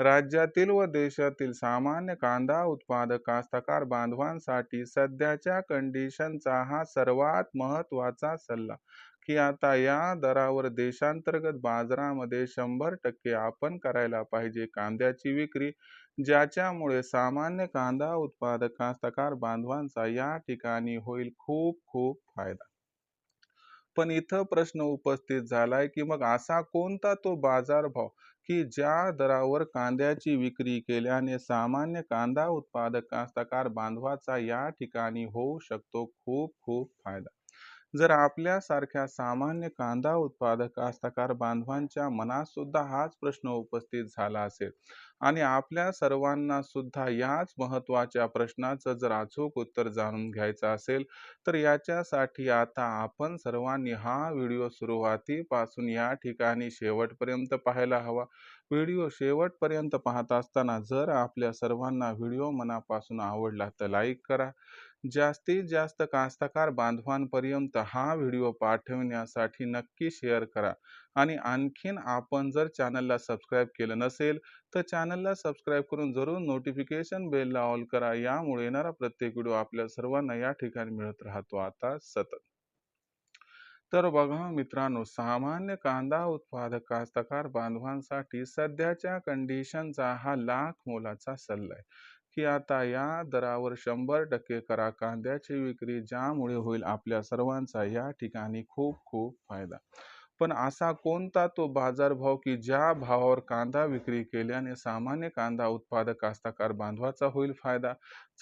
राज्यातील व देशातील सामान्य कांदा उत्पादक कास्तकार बांधवांसाठी सध्याच्या कंडिशनचा हा सर्वात महत्त्वाचा सल्ला. की आता या दरावर देशांतर्गत बाजारामध्ये शंभर टक्के आपण करायला पाहिजे कांद्याची विक्री ज्याच्यामुळे सामान्य कांदा उत्पादक कास्तकार बांधवांचा या ठिकाणी होईल खूप खूप फायदा. पण इथं प्रश्न उपस्थित झालाय की मग असा कोणता तो बाजारभाव की ज्या दरावर कांद्याची विक्री केल्याने सामान्य कांदा उत्पादक कास्तकार बांधवाचा या ठिकाणी होऊ शकतो? खूप खूप फायदा. जर आपल्यासारख्या सामान्य कांदा उत्पादक कास्तकार बांधवांच्या मनात सुद्धा हाच प्रश्न उपस्थित झाला असेल. आणि आपल्या सर्वांना सुद्धा याच महत्त्वाच्या प्रश्नाचं जर अचूक उत्तर जाणून घ्यायचं असेल तर याच्यासाठी आता आपण सर्वांनी हा व्हिडिओ सुरुवातीपासून या ठिकाणी शेवटपर्यंत पाहायला हवा. व्हिडिओ शेवटपर्यंत पाहत असताना जर आपल्या सर्वांना व्हिडिओ मनापासून आवडला तर लाईक करा. जास्तीत जास्त कास्तकार बांधवांपर्यंत हा व्हिडिओ पाठवण्यासाठी नक्की शेअर करा. आणि आणखीन आपण जर चॅनलला सबस्क्राईब केलं नसेल तर चॅनलला सबस्क्राईब करून जरूर नोटिफिकेशन बेलला ऑल करा. यामुळे येणारा प्रत्येक व्हिडिओ आपल्या सर्वांना या ठिकाणी मिळत राहतो. आता सतत. तर बघा मित्रांनो सामान्य कांदा उत्पादक कास्तकार बांधवांसाठी सध्याच्या कंडिशनचा हा लाख मोलाचा सल्ला आहे. की आता या दरावर शंभर टक्के करा कांद्याची विक्री ज्यामुळे होईल आपल्या सर्वांचा या ठिकाणी खूप खूप फायदा. पण असा कोणता तो बाजारभाव की ज्या भावावर कांदा विक्री केल्याने सामान्य कांदा उत्पादक कास्तकार बांधवाचा होईल फायदा?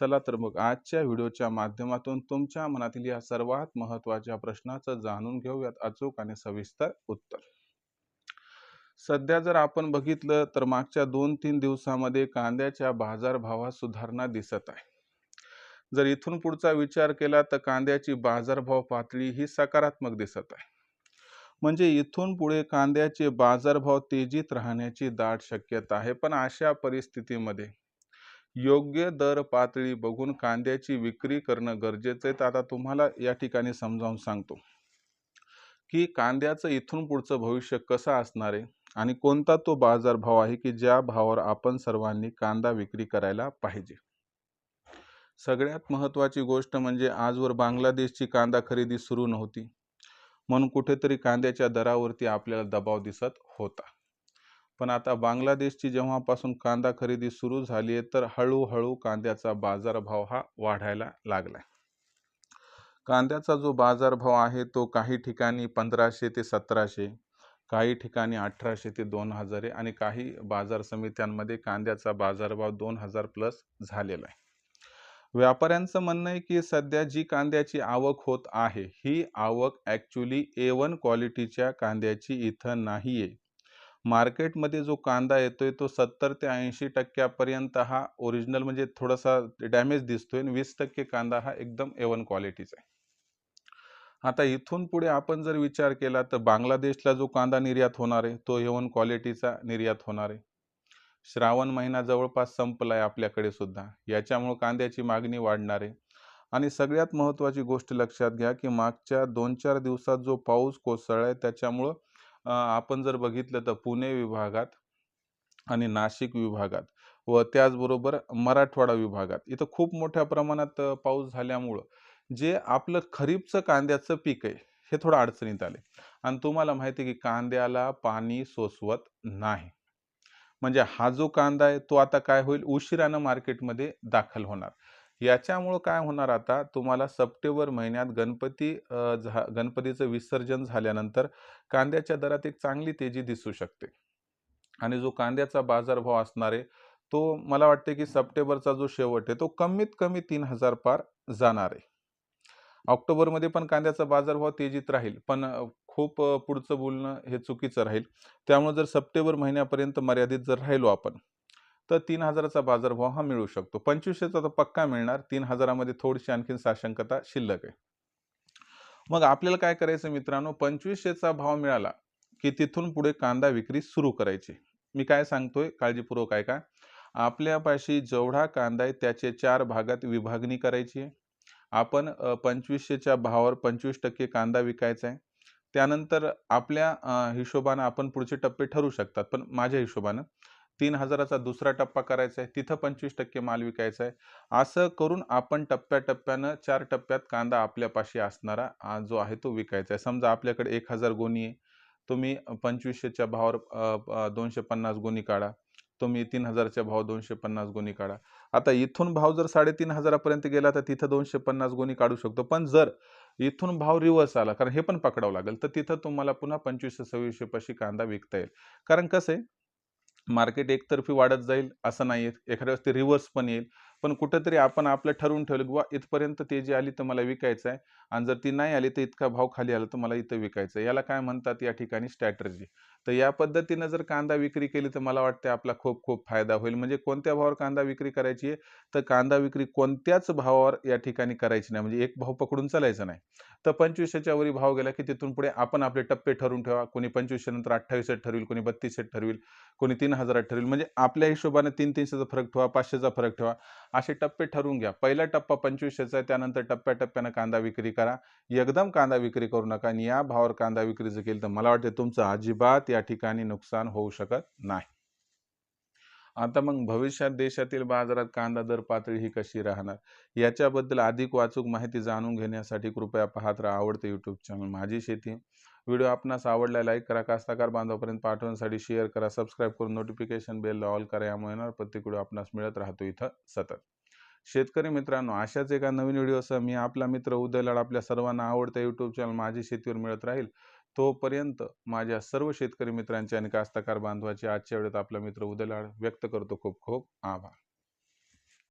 चला तर मग आजच्या व्हिडिओच्या माध्यमातून तुमच्या मनातील या सर्वात महत्त्वाच्या प्रश्नाचं जाणून घेऊयात अचूक आणि सविस्तर उत्तर. सध्या जर आपण बघितलं तर मागच्या दोन तीन दिवसामध्ये कांद्याच्या बाजारभावात सुधारणा दिसत आहे. जर इथून पुढचा विचार केला तर कांद्याची बाजारभाव पातळी ही सकारात्मक दिसत आहे. म्हणजे इथून पुढे कांद्याचे बाजारभाव तेजीत राहण्याची दाट शक्यता आहे. पण अशा परिस्थितीमध्ये योग्य दर पातळी बघून कांद्याची विक्री करणं गरजेचं आहे. तर आता तुम्हाला या ठिकाणी समजावून सांगतो की कांद्याचं इथून पुढचं भविष्य कसं असणार आहे? आणि कोणता तो बाजारभाव आहे की ज्या भावावर आपण सर्वांनी कांदा विक्री करायला पाहिजे? सगळ्यात महत्त्वाची गोष्ट म्हणजे आजवर बांगलादेशची कांदा खरेदी सुरू नव्हती. म्हणून कुठेतरी कांद्याच्या दरावरती आपल्याला दबाव दिसत होता. पण आता बांगलादेशची जेव्हापासून कांदा खरेदी सुरू झाली आहे तर हळूहळू कांद्याचा बाजारभाव हा वाढायला लागलाय. कांद्याचा जो बाजारभाव आहे तो काही ठिकाणी पंधराशे ते सतराशे काही ठिकाणी अठराशे ते दोन हजार आहे आणि काही बाजार समित्यांमध्ये कांद्याचा बाजारभाव दोन हजार प्लस झालेला आहे. व्यापाऱ्यांचं म्हणणं आहे की सध्या जी कांद्याची आवक होत आहे ही आवक ॲक्च्युली ए वन क्वालिटीच्या कांद्याची इथं नाही आहे. मार्केटमध्ये जो कांदा येतोय तो सत्तर ते ऐंशी टक्क्यापर्यंत हा ओरिजिनल म्हणजे थोडासा डॅमेज दिसतोय आणि वीस टक्के कांदा हा एकदम ए वन क्वालिटीचा आहे. आता इथून पुढे आपण जर विचार केला तर बांगलादेशला जो कांदा निर्यात होणार आहे तो ए क्वालिटीचा निर्यात होणार आहे. श्रावण महिना जवळपास संपला आहे आपल्याकडे सुद्धा. याच्यामुळं कांद्याची मागणी वाढणार आहे. आणि सगळ्यात महत्त्वाची गोष्ट लक्षात घ्या की मागच्या दोन चार दिवसात जो पाऊस कोसळला आहे त्याच्यामुळं आपण जर बघितलं तर पुणे विभागात आणि नाशिक विभागात व त्याचबरोबर मराठवाडा विभागात इथं खूप मोठ्या प्रमाणात पाऊस झाल्यामुळं जे आपलं खरीपचं कांद्याचं पीक आहे हे थोडं अडचणीत आले. आणि तुम्हाला माहिती आहे की कांद्याला पाणी सोसवत नाही. म्हणजे हा जो कांदा आहे तो आता काय होईल? उशिरानं मार्केटमध्ये दाखल होणार. याच्यामुळं काय होणार आता? तुम्हाला सप्टेंबर महिन्यात गणपती झा गणपतीचं विसर्जन झाल्यानंतर कांद्याच्या दरात एक चांगली तेजी दिसू शकते. आणि जो कांद्याचा बाजारभाव असणार आहे तो मला वाटते की सप्टेंबरचा जो शेवट आहे तो कमीत कमी तीन हजार पार जाणार आहे. ऑक्टोबरमध्ये पण कांद्याचा बाजारभाव तेजीत राहील. पण खूप पुढचं बोलणं हे चुकीचं राहील. त्यामुळे जर सप्टेंबर महिन्यापर्यंत मर्यादित जर राहिलो आपण तर तीन हजाराचा बाजारभाव हा मिळू शकतो. पंचवीसशेचा तर पक्का मिळणार. तीन हजारामध्ये थोडीशी आणखीन साशंकता शिल्लक आहे. मग आपल्याला काय करायचं मित्रांनो? पंचवीसशेचा भाव मिळाला की तिथून पुढे कांदा विक्री सुरू करायची. मी काय सांगतोय? काळजीपूर्वक ऐका. आपल्यापाशी जेवढा कांदा आहे त्याचे चार भागात विभागणी करायची आहे. आपण पंचवीसशेच्या भावावर पंचवीस टक्के कांदा विकायचा आहे. त्यानंतर आपल्या हिशोबानं आपण पुढचे टप्पे ठरू शकतात. पण माझ्या हिशोबानं तीन हजाराचा दुसरा टप्पा करायचा आहे. तिथं पंचवीस टक्के माल विकायचा आहे. असं करून आपण टप्प्याटप्प्यानं चार टप्प्यात कांदा आपल्यापाशी असणारा जो आहे तो विकायचा आहे. समजा आपल्याकडे एक हजार गोणी आहे. तुम्ही पंचवीसशेच्या भावावर दोनशे पन्नास गोणी काढा. तुम्ही तीन हजारच्या भाव दोनशे पन्नास गुणी काढा. आता इथून भाव जर साडेतीन हजारापर्यंत गेला तर तिथं दोनशे पन्नास गुणी काढू शकतो. पण जर इथून भाव रिव्हर्स आला कारण हे पण पकडावं लागेल तर तिथं तुम्हाला पुन्हा पंचवीसशे सव्वीसशे पाशी कांदा विकता येईल. कारण कसं आहे मार्केट एकतर्फी वाढत जाईल असं नाही आहे एखाद्या वेळेस ते रिव्हर्स पण येईल. पण कुठंतरी आपण आपलं ठरवून ठेवलं की इथपर्यंत इथपर्यंत तेजी आली तर मला विकायचं आहे आणि जर ती नाही आली तर इतका भाव खाली आला तर मला इथं विकायचं आहे याला काय म्हणतात या ठिकाणी स्ट्रॅटर्जी तर या पद्धतीनं जर कांदा विक्री केली तर मला वाटते आपला खूप खूप फायदा होईल. म्हणजे कोणत्या भावावर कांदा विक्री करायची आहे? तर कांदा विक्री कोणत्याच भावावर या ठिकाणी करायची नाही. म्हणजे एक भाव पकडून चालायचा नाही. तर पंचवीसशेच्या वरी भाव गेला की तिथून पुढे आपण आपले टप्पे ठरवून ठेवा. कोणी पंचवीसशे नंतर अठ्ठावीस ठरवेल कोणी बत्तीसशे ठरवेल कोणी तीन हजारात ठरवेल. म्हणजे आपल्या हिशोबाने तीन तीनशेचा फरक ठेवा पाचशेचा फरक ठेवा. असे टप्पे ठरवून घ्या. पहिला टप्पा पंचवीसशेचा आहे त्यानंतर टप्प्याटप्प्यानं कांदा विक्री करा. एकदम कांदा विक्री करू नका आणि या भावावर कांदा विक्री जर केली तर मला वाटते तुमचं अजिबात या ठिकाणी नुकसान होऊ शकत नाही. आता मग भविष्यात देशातील बाजारात कांदा दर पातळी ही कशी राहणार? याच्याबद्दल अधिक वाचूक माहिती जाणून घेण्यासाठी कृपया पाहत राहा आवडते यूट्यूब चॅनल माझी शेती. व्हिडिओ आपणास आवडला लाईक करा कास्ताकार बांधवापर्यंत पाठवण्यासाठी शेअर करा सबस्क्राईब करून नोटिफिकेशन बेल ऑल करा यामुळे येणार प्रत्येक व्हिडिओ आपणास मिळत राहतो इथं सतत. शेतकरी मित्रांनो अशाच एका नवीन व्हिडिओसह मी आपला मित्र उदय लाड आपल्या सर्वांना आवडतं यूट्यूब चॅनल माझी शेतीवर मिळत राहील. तोपर्यंत माझ्या सर्व शेतकरी मित्रांचे आणि कास्तकार बांधवाचे आजच्या वेळेत आपला मित्र उदलाड व्यक्त करतो. खूप खूप आभार.